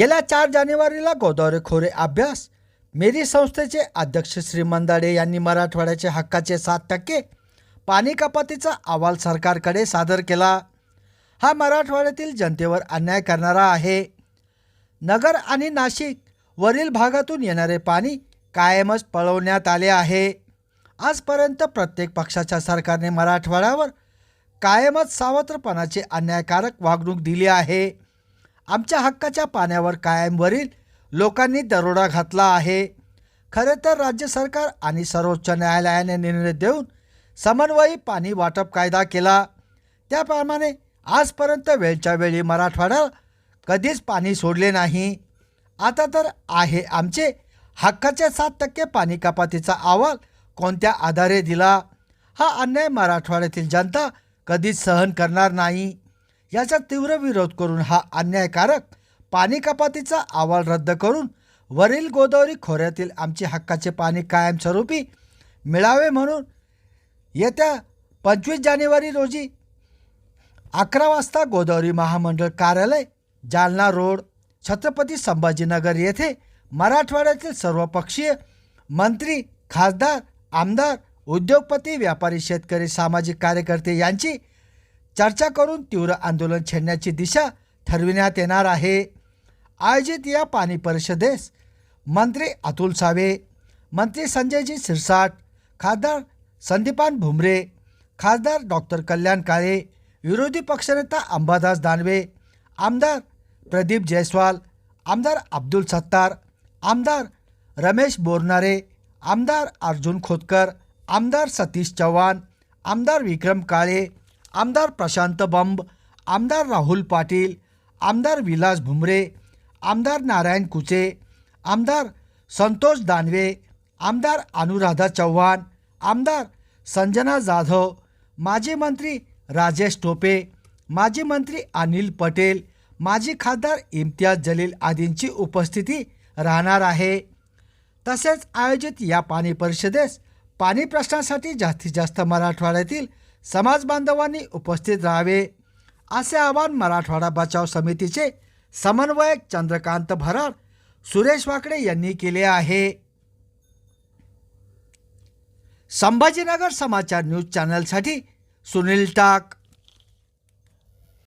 गेल्या चार जानेवारीला गोदावरे खोरे अभ्यास. मेरी संस्थेचे अध्यक्ष श्री मंदाडे यांनी मराठवाड्याचे हक्काचे सात टक्के पाणी कपातीचा अहवाल सरकारकडे सादर केला. हा मराठवाड्यातील जनतेवर अन्याय करणारा आहे. नगर आणि नाशिक वरील भागातून येणारे पाणी कायमच पळवण्यात आले आहे. आजपर्यंत प्रत्येक पक्षाच्या सरकारने मराठवाड्यावर कायमच सावत्रपणाची अन्यायकारक वागणूक दिली आहे. आमच्या हक्काच्या पाण्यावर कायमवरील लोकांनी दरोडा घातला आहे. खरे तर राज्य सरकार आणि सर्वोच्च न्यायालयाने निर्णय देऊन समन्वयी पाणी वाटप कायदा केला. त्याप्रमाणे आजपर्यंत वेळच्या वेळी मराठवाड्याला कधीच पाणी सोडले नाही. आता तर आहे आमचे हक्काचे सात टक्के पाणी कपातीचा अहवाल कोणत्या आधारे दिला? हा अन्याय मराठवाड्यातील जनता कधीच सहन करणार नाही. याचा तीव्र विरोध करून हा अन्यायकारक पाणी कपातीचा अहवाल रद्द करून वरील गोदावरी खोऱ्यातील आमचे हक्काचे पाणी कायमस्वरूपी मिळावे म्हणून येत्या पंचवीस जानेवारी रोजी अकरा वाजता गोदावरी महामंडळ कार्यालय जालना रोड छत्रपती संभाजीनगर येथे मराठवाड्यातील सर्वपक्षीय मंत्री खासदार आमदार उद्योगपती व्यापारी शेतकरी सामाजिक कार्यकर्ते यांची चर्चा करून तीव्र आंदोलन छेडण्याची दिशा ठरविण्यात येणार आहे. आयोजित या पाणी परिषदेस मंत्री अतुल सावे मंत्री संजयजी सिरसाट खासदार संदीपान भुमरे खासदार डॉक्टर कल्याण काळे विरोधी पक्षनेता अंबादास दानवे आमदार प्रदीप जयस्वाल आमदार अब्दुल सत्तार आमदार रमेश बोरनारे आमदार अर्जुन खोतकर आमदार सतीश चव्हाण आमदार विक्रम काळे आमदार प्रशांत बंब आमदार राहुल पाटील आमदार विलास भुमरे आमदार नारायण कुचे आमदार संतोष दानवे आमदार अनुराधा चव्हाण आमदार संजना जाधव माजी मंत्री राजेश टोपे माजी मंत्री अनिल पटेल माजी खासदार इम्तियाज जलील आदींची उपस्थिती राहणार आहे. तसेच आयोजित या पाणी परिषदेस पाणी प्रश्नासाठी जास्तीत जास्त मराठवाड्यातील समाज बांधवांनी उपस्थित राहावे. असे आवाहन मराठवाडा बचाव समितीचे समन्वयक चंद्रकांत भराड सुरेश वाकडे यांनी केले आहे. संभाजीनगर समाचार न्यूज चॅनलसाठी सुनील टाक.